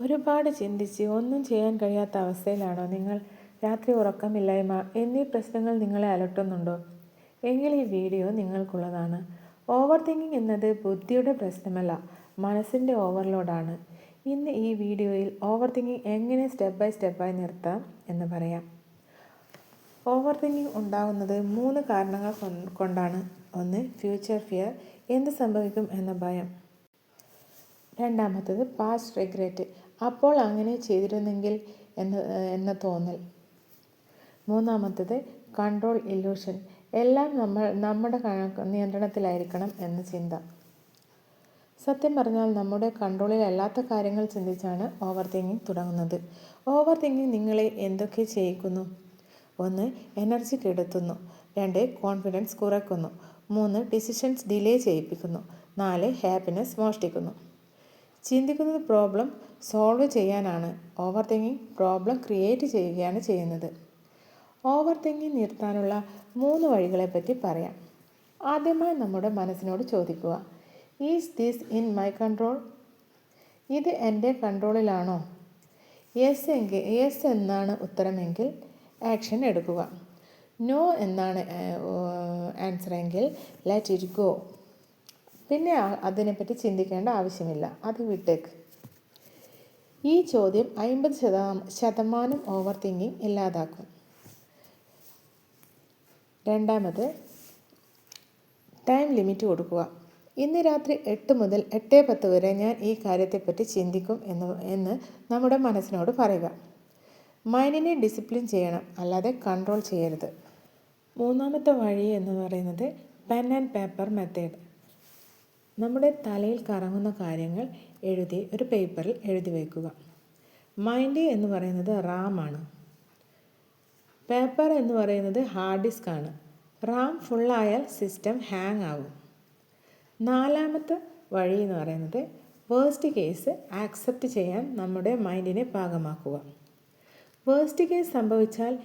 ഒരുപാട് ചിന്തിച്ച് ഒന്നും ചെയ്യാൻ കഴിയാത്ത അവസ്ഥയിലാണോ നിങ്ങൾ? രാത്രി ഉറക്കമില്ലായ്മ എന്നീ പ്രശ്നങ്ങൾ നിങ്ങളെ അലട്ടുന്നുണ്ടോ? എങ്കിൽ ഈ വീഡിയോ നിങ്ങൾക്കുള്ളതാണ്. ഓവർ തിങ്കിങ് എന്നത് ബുദ്ധിയുടെ പ്രശ്നമല്ല മനസ്സിന്റെ ഓവർലോഡാണ്. ഇന്ന് ഈ വീഡിയോയിൽ ഓവർ തിങ്കിങ് എങ്ങനെ സ്റ്റെപ്പ് ബൈ സ്റ്റെപ്പായി നിർത്താം എന്ന് പറയാം. ഓവർ തിങ്കിങ് ഉണ്ടാകുന്നത് മൂന്ന് കാരണങ്ങൾ കൊണ്ടാണ്. ഒന്ന് ഫ്യൂച്ചർ ഫിയർ എന്ത് സംഭവിക്കും എന്ന ഭയം. രണ്ടാമത്തത് പാസ്റ്റ് റിഗ്രറ്റ്. അപ്പോൾ അങ്ങനെ ചെയ്തിരുന്നെങ്കിൽ എന്ന് എന്ന തോന്നൽ. മൂന്നാമത്തത് കൺട്രോൾ ഇല്യൂഷൻ എല്ലാം നമ്മൾ നമ്മുടെ നിയന്ത്രണത്തിലായിരിക്കണം എന്ന ചിന്ത. സത്യം പറഞ്ഞാൽ നമ്മുടെ കൺട്രോളിൽ അല്ലാത്ത കാര്യങ്ങൾ ചിന്തിച്ചാണ് ഓവർ തിങ്കിങ് തുടങ്ങുന്നത്. ഓവർ തിങ്കിങ് നിങ്ങളെ എന്തൊക്കെ ചെയ്യിക്കുന്നു? ഒന്ന് എനർജി കെടുത്തുന്നു. രണ്ട് കോൺഫിഡൻസ് കുറയ്ക്കുന്നു. മൂന്ന് ഡിസിഷൻസ് ഡിലേ ചെയ്യിപ്പിക്കുന്നു. നാല് ഹാപ്പിനെസ് മോഷ്ടിക്കുന്നു. ചിന്തിക്കുന്നത് പ്രോബ്ലം സോൾവ് ചെയ്യാനാണ്. ഓവർ തിങ്കിങ് പ്രോബ്ലം ക്രിയേറ്റ് ചെയ്യുകയാണ് ചെയ്യുന്നത്. ഓവർ തിങ്കിങ് നിർത്താനുള്ള മൂന്ന് വഴികളെപ്പറ്റി പറയാം. ആദ്യമായി നമ്മുടെ മനസ്സിനോട് ചോദിക്കുക is this in my control ഇത് എന്റെ കൺട്രോളിലാണോ യെസ് എങ്കിൽ യെസ് എന്നാണ് ഉത്തരമെങ്കിൽ ആക്ഷൻ എടുക്കുക. നോ എന്നാണ് ആൻസർ എങ്കിൽ ലെറ്റ് ഇറ്റ് ഗോ പിന്നെ അതിനെപ്പറ്റി ചിന്തിക്കേണ്ട ആവശ്യമില്ല. അത് വിട്ടേക്ക്. ഈ ചോദ്യം അമ്പത് ശതമാനം ഓവർ തിങ്കിങ് ഇല്ലാതാക്കും. രണ്ടാമത് ടൈം ലിമിറ്റ് കൊടുക്കുക. ഇന്ന് രാത്രി എട്ട് മുതൽ എട്ട് പത്ത് വരെ ഞാൻ ഈ കാര്യത്തെപ്പറ്റി ചിന്തിക്കും എന്ന് എന്ന് നമ്മുടെ മനസ്സിനോട് പറയുക. മൈൻഡിനെ ഡിസിപ്ലിൻ ചെയ്യണം അല്ലാതെ കൺട്രോൾ ചെയ്യരുത്. മൂന്നാമത്തെ വഴി എന്ന് പറയുന്നത് പെൻ ആൻഡ് പേപ്പർ മെത്തേഡ് നമ്മുടെ തലയിൽ കറങ്ങുന്ന കാര്യങ്ങൾ എഴുതി ഒരു പേപ്പറിൽ എഴുതി വയ്ക്കുക മൈൻഡ് എന്ന് പറയുന്നത് റാം ആണ്. പേപ്പർ എന്ന് പറയുന്നത് ഹാർഡ് ഡിസ്ക് ആണ്. റാം ഫുള്ളായാൽ സിസ്റ്റം ഹാങ് ആകും നാലാമത്തെ വഴി എന്ന് പറയുന്നത് വേസ്റ്റ് കേസ് ആക്സെപ്റ്റ് ചെയ്യാൻ നമ്മുടെ മൈൻഡിനെ പാകമാക്കുക. വേസ്റ്റ് കേസ് സംഭവിച്ചാൽ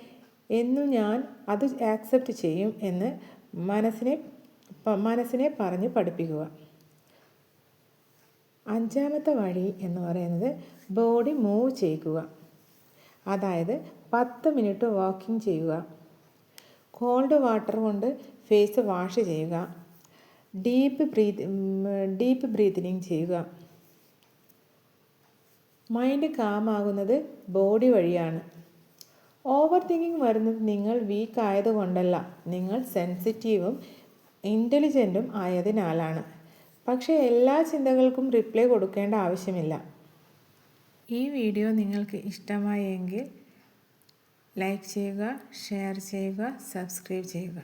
എന്നും ഞാൻ അത് ആക്സെപ്റ്റ് ചെയ്യും എന്ന് മനസ്സിനെ മനസ്സിനെ പറഞ്ഞ് പഠിപ്പിക്കുക. അഞ്ചാമത്തെ വഴി എന്ന് പറയുന്നത് ബോഡി മൂവ് ചെയ്യുക. അതായത് പത്ത് മിനിറ്റ് വാക്കിംഗ് ചെയ്യുക. കോൾഡ് വാട്ടർ കൊണ്ട് ഫേസ് വാഷ് ചെയ്യുക. ഡീപ്പ് ബ്രീത്ത് ഡീപ്പ് ബ്രീതിനിങ് ചെയ്യുക. മൈൻഡ് കാമാകുന്നത് ബോഡി വഴിയാണ്. ഓവർ തിങ്കിങ് വരുന്നത് നിങ്ങൾ വീക്ക് ആയതുകൊണ്ടല്ല നിങ്ങൾ സെൻസിറ്റീവും ഇന്റലിജന്റും ആയതിനാലാണ്. പക്ഷേ എല്ലാ ചിന്തകൾക്കും റിപ്ലൈ കൊടുക്കേണ്ട ആവശ്യമില്ല. ഈ വീഡിയോ നിങ്ങൾക്ക് ഇഷ്ടമായെങ്കിൽ ലൈക്ക് ചെയ്യുക ഷെയർ ചെയ്യുക സബ്സ്ക്രൈബ് ചെയ്യുക.